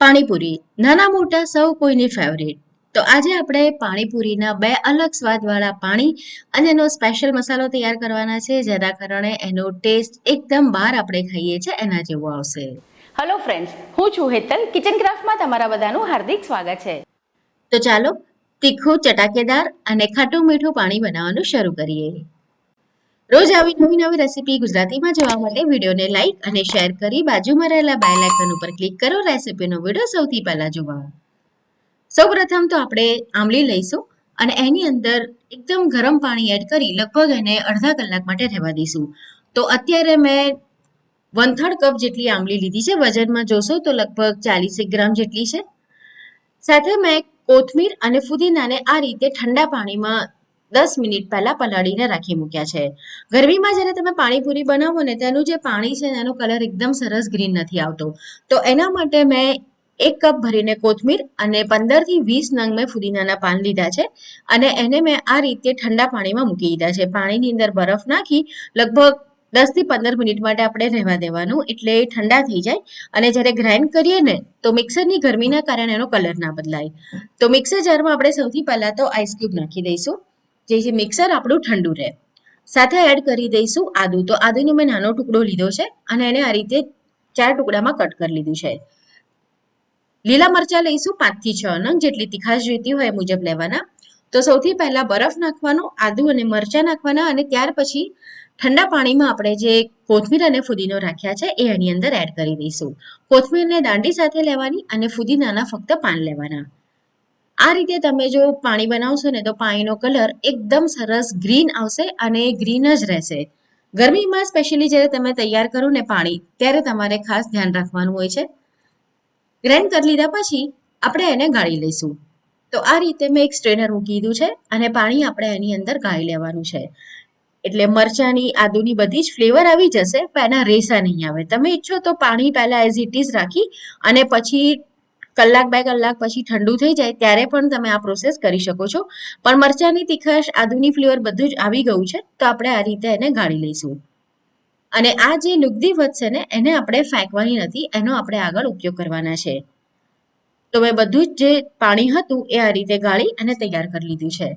પાણીપુરી. નાના મોટા સૌ કોઈની ફેવરેટ તો આજે આપણે પાણીપુરીના બે અલગ સ્વાદવાળા પાણી અને એનો સ્પેશિયલ મસાલો તૈયાર કરવાના છે જેના કારણે એનો ટેસ્ટ એકદમ બહાર આપણે ખાઈએ છીએ એના જેવો આવશે. હલો ફ્રેન્ડ્સ હું છું હેતલ. કિચન ક્રાફ્ટમાં તમારા બધાનું હાર્દિક સ્વાગત છે. તો ચાલો તીખું ચટાકેદાર અને ખાટું મીઠું પાણી બનાવવાનું શરૂ કરીએ. રોજ આવી નવી નવી રેસીપી ગુજરાતીમાં જોવા માટે વિડીયોને લાઇક અને શેર કરી બાજુમાં રહેલા બેલ આઇકન ઉપર ક્લિક કરો રેસીપીનો વીડિયો સૌથી પહેલા જોવા. સૌપ્રથમ તો આપણે આંબલી લઈશું અને એની અંદર એકદમ ગરમ પાણી એડ કરી લગભગ એને અડધા કલાક માટે રહેવા દઈશું. તો અત્યારે મેં વન થર્ડ કપ જેટલી આંબલી લીધી છે. વજનમાં જોશો તો લગભગ ચાલીસેક ગ્રામ જેટલી છે. સાથે મેં કોથમીર અને ફુદીનાને આ રીતે ઠંડા પાણીમાં દસ મિનિટ પહેલા પલાળીને રાખી મૂક્યા છે. ગરમીમાં જ્યારે તમે પાણીપુરી બનાવો ને તેનું જે પાણી છે એનો કલર એકદમ સરસ ગ્રીન નથી આવતો. તો એના માટે મેં એક કપ ભરીને કોથમીર અને પંદરથી વીસ નંગ મેં ફુદીનાના પાન લીધા છે. અને એને મેં આ રીતે ઠંડા પાણીમાં મૂકી દીધા છે. પાણીની અંદર બરફ નાખી લગભગ દસથી પંદર મિનિટ માટે આપણે રહેવા દેવાનું. એટલે ઠંડા થઈ જાય. અને જ્યારે ગ્રાઇન્ડ કરીએ ને તો મિક્સરની ગરમીના કારણે એનો કલર ના બદલાય. તો મિક્સર જારમાં આપણે સૌથી પહેલાં તો આઈસ ક્યુબ નાખી દઈશું. જેથી મિક્સર આપણું ઠંડુ રહે. સાથે એડ કરી દઈશું આદુ. તો આદુનો મેં નાનો ટુકડો લીધો છે અને એને આ રીતે ચાર ટુકડામાં કટ કરી લીધું છે. લીલા મરચાં લઈશું પાંચથી છ નંગ જેટલી તીખાશ જોઈતી હોય એ મુજબ લેવાના. તો સૌથી પહેલા બરફ નાખવાનો, આદુ અને મરચાં નાખવાના અને ત્યાર પછી ઠંડા પાણીમાં આપણે જે કોથમીર અને ફુદીનો રાખ્યા છે એ એની અંદર એડ કરી દઈશું. કોથમીરને દાંડી સાથે લેવાની અને ફુદીનાના ફક્ત પાન લેવાના. આ રીતે તમે જો પાણી બનાવશો ને તો પાણીનો કલર એકદમ સરસ ગ્રીન આવશે અને ગ્રીન જ રહેશે. ગરમીમાં સ્પેશિયલી જ્યારે તમે તૈયાર કરો ને પાણી, ત્યારે તમારે ખાસ ધ્યાન રાખવાનું હોય છે. ગ્રાઇન્ડ કરી લીધા પછી આપણે એને ગાળી લઈશું. તો આ રીતે મેં એક સ્ટ્રેનર મૂકી દીધું છે અને પાણી આપણે એની અંદર ગાળી લેવાનું છે. એટલે મરચાની આદુની બધી જ ફ્લેવર આવી જશે, પણ એના રેસા નહીં આવે. તમે ઈચ્છો તો પાણી પહેલા એઝ ઇટ ઇઝ રાખી અને પછી કલાક બે કલાક પછી ઠંડુ થઈ જાય ત્યારે પણ તમે આ પ્રોસેસ કરી શકો છો. પણ મરચાની તીખાશ, આદુની ફ્લેવર બધું જ આવી ગયું છે, તો આપણે આ રીતે એને ગાળી લઈશું. અને આ જે લુગદી વધશે ને, એને આપણે ફેંકવાની નથી, એનો આપણે આગળ ઉપયોગ કરવાના છે. તો મેં બધું જ જે પાણી હતું એ આ રીતે ગાળી અને તૈયાર કરી લીધું છે.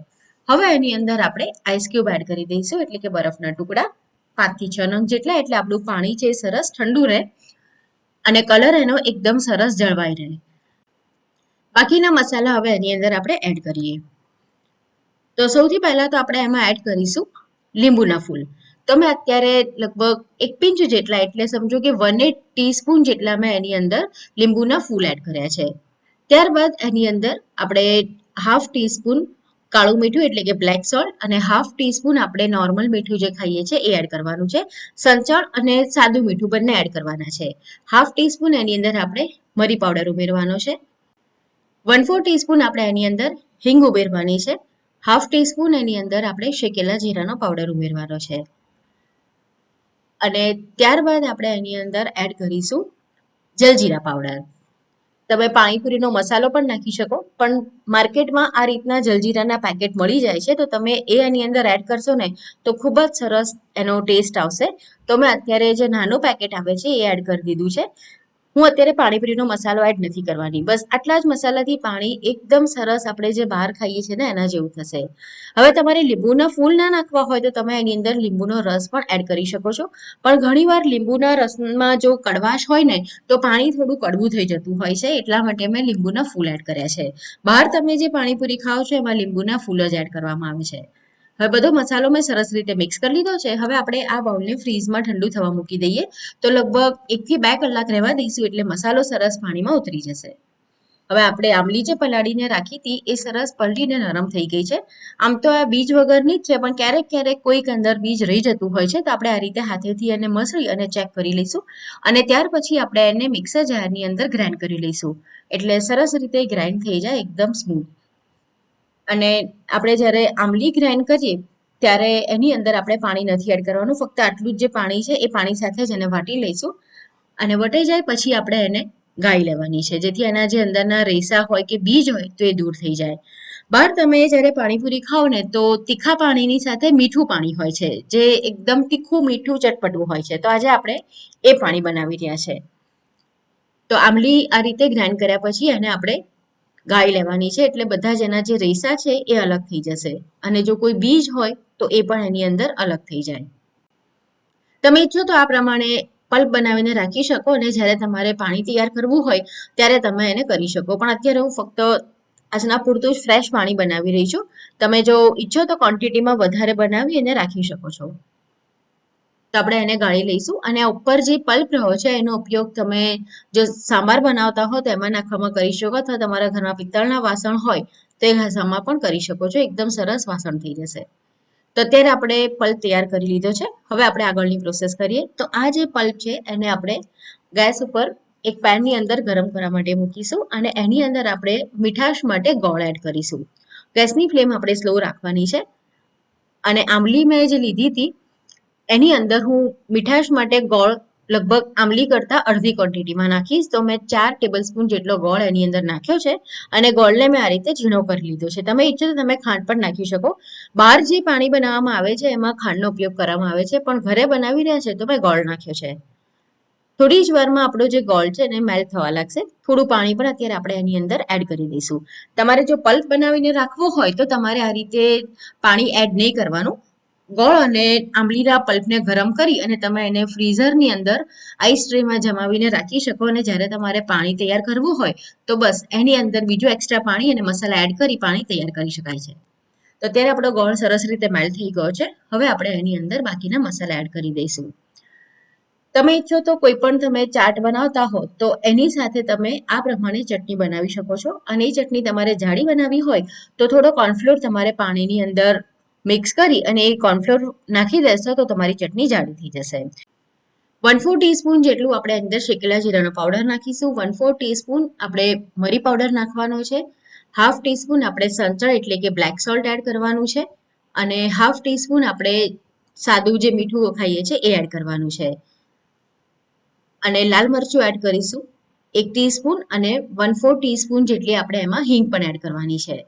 હવે એની અંદર આપણે આઈસ ક્યુબ એડ કરી દઈશું, એટલે કે બરફના ટુકડા પાંચથી છ નંગ જેટલા, એટલે આપણું પાણી છે સરસ ઠંડુ રહે અને કલર એનો એકદમ સરસ જળવાઈ રહે. બાકીના મસાલા હવે એની અંદર આપણે એડ કરીએ. તો સૌથી પહેલા તો આપણે એમાં એડ કરીશું લીંબુના ફૂલ. તો મેં અત્યારે લગભગ એક પિંચ જેટલા, એટલે સમજો કે વન એટ ટીસ્પૂન જેટલા મેં એની અંદર લીંબુના ફૂલ એડ કર્યા છે. ત્યારબાદ એની અંદર આપણે હાફ ટીસ્પૂન કાળું મીઠું, એટલે કે બ્લેક સોલ્ટ અને હાફ ટીસ્પૂન આપણે નોર્મલ મીઠું જે ખાઈએ છીએ એ એડ કરવાનું છે. સંચળ અને સાદું મીઠું બંને એડ કરવાના છે. હાફ ટીસ્પૂન એની અંદર આપણે મરી પાવડર ઉમેરવાનો છે. વન ફોર ટીસ્પૂન આપણે એની અંદર હિંગ ઉમેરવાની છે. હાફ ટીસ્પૂન એની અંદર આપણે શેકેલા જીરાનો પાવડર ઉમેરવાનો છે. અને ત્યારબાદ આપણે એની અંદર એડ કરીશું જલજીરા પાવડર તમે પાણીપુરીનો મસાલો પણ નાખી શકો, પણ માર્કેટમાં આ રીતના જલજીરાના પેકેટ મળી જાય છે, તો તમે એ એની અંદર એડ કરશો ને, તો ખૂબ જ સરસ એનો ટેસ્ટ આવશે. તો મેં અત્યારે જે નાનું પેકેટ આવે છે, એ એડ કરી દીધું છે. હું અત્યારે પાણીપુરીનો મસાલો એડ નથી કરવાની. બસ આટલા જ મસાલાથી પાણી એકદમ સરસ આપણે જે બહાર ખાઈએ છીએ ને, એના જેવું થશે. હવે તમારે લીંબુના ફૂલ ના નાખવા હોય તો તમે એની અંદર લીંબુનો રસ પણ એડ કરી શકો છો. પણ ઘણીવાર લીંબુના રસમાં જો કડવાશ હોય ને, તો પાણી થોડું કડવું થઈ જતું હોય છે, એટલા માટે મેં લીંબુના ફૂલ એડ કર્યા છે. બહાર તમે જે પાણીપુરી ખાઓ છો, એમાં લીંબુના ફૂલ જ એડ કરવામાં આવે છે. હવે બધો મસાલો મેં સરસ રીતે મિક્સ કરી લીધો છે. હવે આપણે આ બાઉલને ફ્રીઝમાં ઠંડુ થવા મૂકી દઈએ. તો લગભગ એકથી બે કલાક રહેવા દઈશું એટલે મસાલો સરસ પાણીમાં ઉતરી જશે. હવે આપણે આંબલી જે પલાળીને રાખી હતી એ સરસ પલટીને નરમ થઈ ગઈ છે. આમ તો આ બીજ વગરની જ છે, પણ ક્યારેક ક્યારેક કોઈક અંદર બીજ રહી જતું હોય છે, તો આપણે આ રીતે હાથેથી એને મસળી અને ચેક કરી લઈશું. અને ત્યાર પછી આપણે એને મિક્સર જારની અંદર ગ્રાઇન્ડ કરી લઈશું. એટલે સરસ રીતે ગ્રાઇન્ડ થઈ જાય, એકદમ સ્મૂથ અને આપણે જ્યારે આંબલી ગ્રાઇન્ડ કરીએ, ત્યારે એની અંદર આપણે પાણી નથી એડ કરવાનું. ફક્ત આટલું જ જે પાણી છે, એ પાણી સાથે જ એને વાટી લઈશું. અને વટાઈ જાય પછી આપણે એને ગાળી લેવાની છે. જેથી એના જે અંદરના રેસા હોય કે બીજ હોય, તો એ દૂર થઈ જાય. બહાર તમે જ્યારે પાણીપુરી ખાઓ ને, તો તીખા પાણીની સાથે મીઠું પાણી હોય છે, જે એકદમ તીખું મીઠું ચટપટું હોય છે. તો આજે આપણે એ પાણી બનાવી રહ્યા છે. તો આમલી આ રીતે ગ્રાઇન્ડ કર્યા પછી એને આપણે ગાળી લેવાની છે એટલે બધા જ એના જે રેસા છે એ અલગ થઈ જશે. અને જો કોઈ બીજ હોય તો એ પણ એની અંદર અલગ થઈ જાય. તમે ઈચ્છો તો આ પ્રમાણે પલ્પ બનાવીને રાખી શકો અને જ્યારે તમારે પાણી તૈયાર કરવું હોય ત્યારે તમે એને કરી શકો. પણ અત્યારે હું ફક્ત આજના પૂરતું જ ફ્રેશ પાણી બનાવી રહી છું. તમે જો ઈચ્છો તો ક્વોન્ટિટીમાં વધારે બનાવી અને રાખી શકો છો. તો આપણે એને ગાળી લઈશું અને આ ઉપર જે પલ્પ રહ્યો છે, એનો ઉપયોગ તમે જો સાંભાર બનાવતા હો તો એમાં નાખવામાં કરી શકો અથવા તમારા ઘરમાં પિત્તળના વાસણ હોય તો એ ઘસામાં પણ કરી શકો છો. એકદમ સરસ વાસણ થઈ જશે. તો અત્યારે આપણે પલ્પ તૈયાર કરી લીધો છે. હવે આપણે આગળની પ્રોસેસ કરીએ. તો આ જે પલ્પ છે, એને આપણે ગેસ ઉપર એક પેનની અંદર ગરમ કરવા માટે મૂકીશું અને એની અંદર આપણે મીઠાશ માટે ગોળ એડ કરીશું. ગેસની ફ્લેમ આપણે સ્લો રાખવાની છે. અને આંબલી મેં જે લીધી હતી એની અંદર હું મીઠાશ માટે ગોળ લગભગ આમલી કરતાં અડધી ક્વોન્ટિટીમાં નાખીશ. તો મેં ચાર ટેબલ સ્પૂન જેટલો ગોળ એની અંદર નાખ્યો છે અને ગોળને મેં આ રીતે ઝીણો કરી લીધો છે. તમે ઈચ્છો તો તમે ખાંડ પણ નાખી શકો. બહાર જે પાણી બનાવવામાં આવે છે એમાં ખાંડનો ઉપયોગ કરવામાં આવે છે. પણ ઘરે બનાવી રહ્યા છે તો મેં ગોળ નાખ્યો છે. થોડી જ વારમાં આપણો જે ગોળ છે એને મેલ્ટ થવા લાગશે. થોડું પાણી પણ અત્યારે આપણે એની અંદર એડ કરી દઈશું. તમારે જો પલ્પ બનાવીને રાખવો હોય તો તમારે આ રીતે પાણી એડ નહીં કરવાનું. ગોળ અને આંબલીના પલ્પને ગરમ કરી અને તમે એને ફ્રીઝરની અંદર આઈસ ટ્રેમાં જમાવીને રાખી શકો અને જ્યારે તમારે પાણી તૈયાર કરવું હોય તો બસ એની અંદર બીજું એક્સ્ટ્રા પાણી અને મસાલા એડ કરી પાણી તૈયાર કરી શકાય છે. તો અત્યારે આપણો ગોળ સરસ રીતે મેલ્ટ થઈ ગયો છે. હવે આપણે એની અંદર બાકીના મસાલા એડ કરી દઈશું. તમે ઈચ્છો તો કોઈ પણ તમે ચાટ બનાવતા હો તો એની સાથે તમે આ પ્રમાણે ચટણી બનાવી શકો છો. અને એ ચટણી તમારે જાડી બનાવવી હોય તો થોડો કોર્નફ્લોર તમારે પાણીની અંદર મિક્સ કરી અને એ કોર્નફ્લોર નાખી દેશો તો તમારી ચટણી જાડી થઈ જશે. વન ફોર ટીસ્પૂન જેટલું આપણે અંદર શેકેલા જીરાનો પાવડર નાખીશું. વન ફોર ટીસ્પૂન આપણે મરી પાવડર નાખવાનો છે. હાફ ટીસ્પૂન આપણે સંચળ એટલે કે બ્લેક સોલ્ટ એડ કરવાનું છે. અને હાફ ટીસ્પૂન આપણે સાદું જે મીઠું ખાઈએ છીએ એ એડ કરવાનું છે. અને લાલ મરચું એડ કરીશું. એક ટીસ્પૂન અને વન ફોર ટીસ્પૂન જેટલી આપણે એમાં હિંગ પણ એડ કરવાની છે.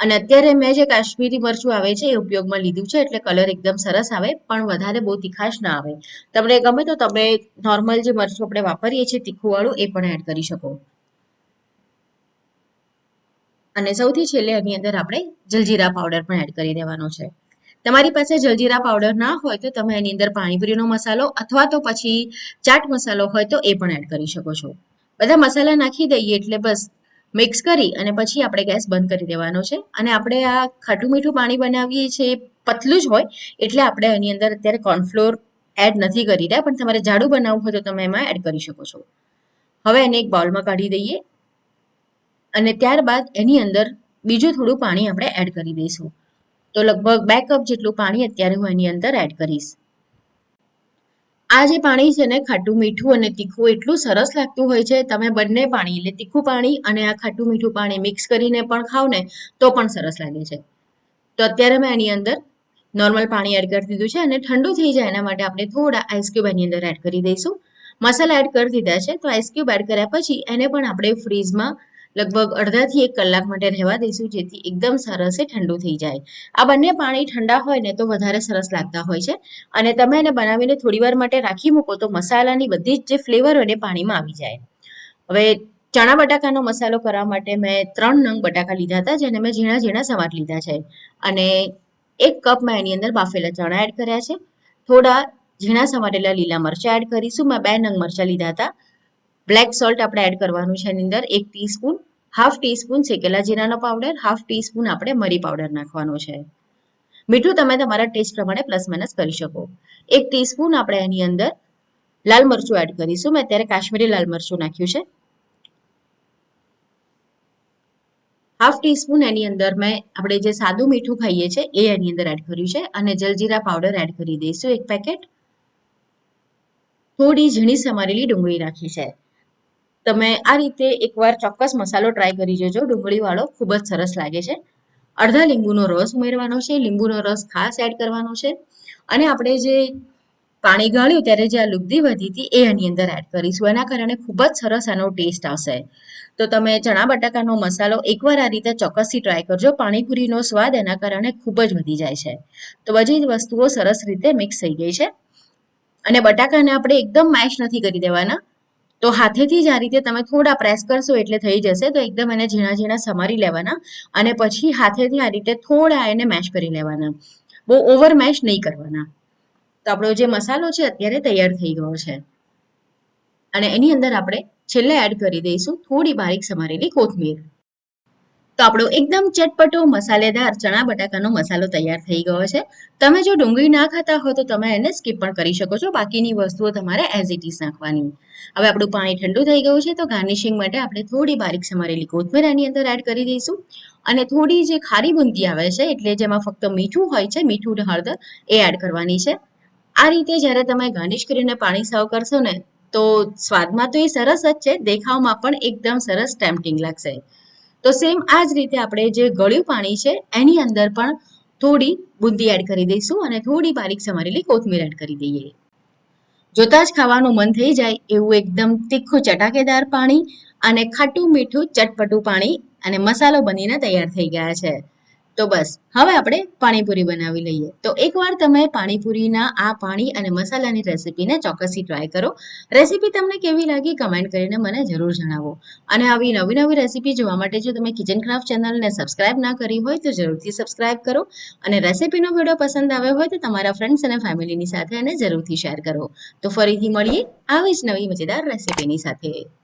અને અત્યારે મેં જે કાશ્મીરી મરચું આવે છે, એ ઉપયોગમાં લીધું છે, એટલે કલર એકદમ સરસ આવે, પણ વધારે બહુ તીખાશ ના આવે. તમને ગમે તો તમે નોર્મલ જે મરચું આપણે વાપરીએ છીએ તીખુંવાળું એ પણ એડ કરી શકો. અને સૌથી છેલ્લે એની અંદર આપણે જલજીરા પાવડર પણ એડ કરી દેવાનો છે. તમારી પાસે જલજીરા પાવડર ના હોય તો તમે એની અંદર પાણીપુરીનો મસાલો અથવા તો પછી ચાટ મસાલો હોય તો એ પણ એડ કરી શકો છો. બધા મસાલા નાખી દઈએ એટલે બસ મિક્સ કરી અને પછી આપણે ગેસ બંધ કરી દેવાનો છે. અને આપણે આ ખાટું મીઠું પાણી બનાવીએ છીએ પતલું જ હોય, એટલે આપણે એની અંદર અત્યારે કોર્નફ્લોર એડ નથી કરી રહ્યા, પણ તમારે જાડું બનાવવું હોય તો તમે એમાં એડ કરી શકો છો. હવે એને એક બાઉલમાં કાઢી દઈએ અને ત્યારબાદ એની અંદર બીજું થોડું પાણી આપણે એડ કરી દઈશું. તો લગભગ બે કપ જેટલું પાણી અત્યારે હું એની અંદર એડ કરીશ. આ જે પાણી છે ને, ખાટું મીઠું અને તીખું એટલું સરસ લાગતું હોય છે. તમે બંને પાણી, એટલે તીખું પાણી અને આ ખાટું મીઠું પાણી મિક્સ કરીને પણ ખાવ ને, તો પણ સરસ લાગે છે. તો અત્યારે મેં એની અંદર નોર્મલ પાણી એડ કરી દીધું છે અને ઠંડુ થઈ જાય એના માટે આપણે થોડા આઈસક્યુબ એની અંદર એડ કરી દઈશું. મસાલા એડ કરી દીધા છે, તો આઈસક્યુબ એડ કર્યા પછી એને પણ આપણે ફ્રીઝમાં લગભગ અડધાથી એક કલાક માટે રહેવા દઈશું, જેથી એકદમ સરસ એ ઠંડુ થઈ જાય. આ બંને પાણી ઠંડા હોય ને તો વધારે સરસ લાગતા હોય છે. અને તમે એને બનાવીને થોડી વાર માટે રાખી મૂકો તો મસાલાની બધી જ જે ફ્લેવર હોય પાણીમાં આવી જાય. હવે ચણા બટાકાનો મસાલો કરવા માટે મેં ત્રણ નંગ બટાકા લીધા હતા, જેને મેં ઝીણા ઝીણા સવાર લીધા છે. અને એક કપ મેં એની અંદર બાફેલા ચણા એડ કર્યા છે. થોડા ઝીણા સવારેલા લીલા મરચાં એડ કરીશું. મેં બે નંગ મરચાં લીધા હતા. બ્લેક સોલ્ટ આપણે એડ કરવાનું છે એની અંદર. એક ટીસ્પૂન હાફ ટીસ્પૂન શેકેલા જીરાનો પાવડર હાફ ટીસ્પૂન આપણે મરી પાવડર નાખવાનો છે. મીઠું તમે તમારા ટેસ્ટ પ્રમાણે પ્લસ માઇનસ કરી શકો. એક ટીસ્પૂન આપણે એની અંદર લાલ મરચું એડ કરીશું. મેં અત્યારે કાશ્મીરી લાલ મરચું નાખ્યું છે. હાફ ટીસ્પૂન એની અંદર મેં આપણે જે સાદું મીઠું ખાઈએ છીએ એ એની અંદર એડ કર્યું છે. અને જલજીરા પાવડર એડ કરી દઈશું એક પેકેટ થોડી ઝીણી સમારેલી ડુંગળી રાખી છે. તમે આ રીતે એકવાર ચોક્કસ મસાલો ટ્રાય કરી જોજો. ડુંગળીવાળો ખૂબ જ સરસ લાગે છે. અડધા લીંબુનો રસ ઉમેરવાનો છે. લીંબુનો રસ ખાસ એડ કરવાનો છે. અને આપણે જે પાણી ગાળ્યું ત્યારે જે આ લુગદી વધી હતી એ એની અંદર એડ કરીશું. એના કારણે ખૂબ જ સરસ આનો ટેસ્ટ આવશે. તો તમે ચણા બટાકાનો મસાલો એકવાર આ રીતે ચોક્કસથી ટ્રાય કરજો. પાણીપુરીનો સ્વાદ એના કારણે ખૂબ જ વધી જાય છે. તો બધી વસ્તુઓ સરસ રીતે મિક્સ થઈ ગઈ છે. અને બટાકાને આપણે એકદમ મેશ નથી કરી દેવાના. તો હાથેથી જ આ રીતે તમે થોડા પ્રેસ કરશો એટલે થઈ જશે. તો એકદમ એને ઝીણા ઝીણા સમારી લેવાના અને પછી હાથેથી આ રીતે થોડા એને મેશ કરી લેવાના. બહુ ઓવર મેશ નહીં કરવાના. તો આપણો જે મસાલો છે અત્યારે તૈયાર થઈ ગયો છે. અને એની અંદર આપણે છેલ્લે એડ કરી દઈશું થોડી બારીક સમારેલી કોથમીર. તો આપણો એકદમ ચટપટો મસાલેદાર ચણા બટાકાનો મસાલો તૈયાર થઈ ગયો છે. તમે જો ડુંગળી ના ખાતા હો તો તમે એને સ્કીપ પણ કરી શકો છો. બાકીની વસ્તુઓ તમારે એઝ ઇટ ઇઝ નાખવાની. હવે આપણું પાણી ઠંડુ થઈ ગયું છે તો ગાર્નિશિંગ માટે આપણે થોડી બારીક સમારેલી કોથમીર એની અંદર એડ કરી દઈશું. અને થોડી જે ખારી બુંદી આવે છે, એટલે જેમાં ફક્ત મીઠું હોય છે, મીઠું ને હળદર, એ એડ કરવાની છે. આ રીતે જ્યારે તમે ગાર્નિશ કરીને પાણી સર્વ કરશો ને, તો સ્વાદમાં તો એ સરસ જ છે, દેખાવમાં પણ એકદમ સરસ ટેમ્પટિંગ લાગશે. તો સેમ આ જ રીતે આપણે જે ગળ્યું પાણી છે, એની અંદર પણ થોડી બુંદી એડ કરી દઈશું અને થોડી બારીક સમારેલી કોથમીર એડ કરી દઈએ. જોતા જ ખાવાનું મન થઈ જાય એવું એકદમ તીખું ચટાકેદાર પાણી અને ખાટું મીઠું ચટપટું પાણી અને મસાલો બનીને તૈયાર થઈ ગયા છે. તો બસ, હવે આપણે પાણીપુરી બનાવી લઈએ. તો એકવાર તમે પાણીપુરીના આ પાણી અને મસાલાની રેસીપીને ચોક્કસથી ટ્રાય કરો. રેસીપી તમને કેવી લાગી કમેન્ટ કરીને મને જરૂર જણાવો. અને આવી નવી નવી રેસીપી જોવા માટે જો તમે કિચન ક્રાફ્ટ ચેનલને સબસ્ક્રાઇબ ના કરી હોય તો જરૂરથી સબસ્ક્રાઇબ કરો. અને રેસીપીનો વીડિયો પસંદ આવ્યો હોય તો તમારા ફ્રેન્ડ્સ અને ફેમિલીની સાથે એને જરૂરથી શેર કરો. તો ફરીથી મળીએ આવી જ નવી મજેદાર રેસીપીની સાથે.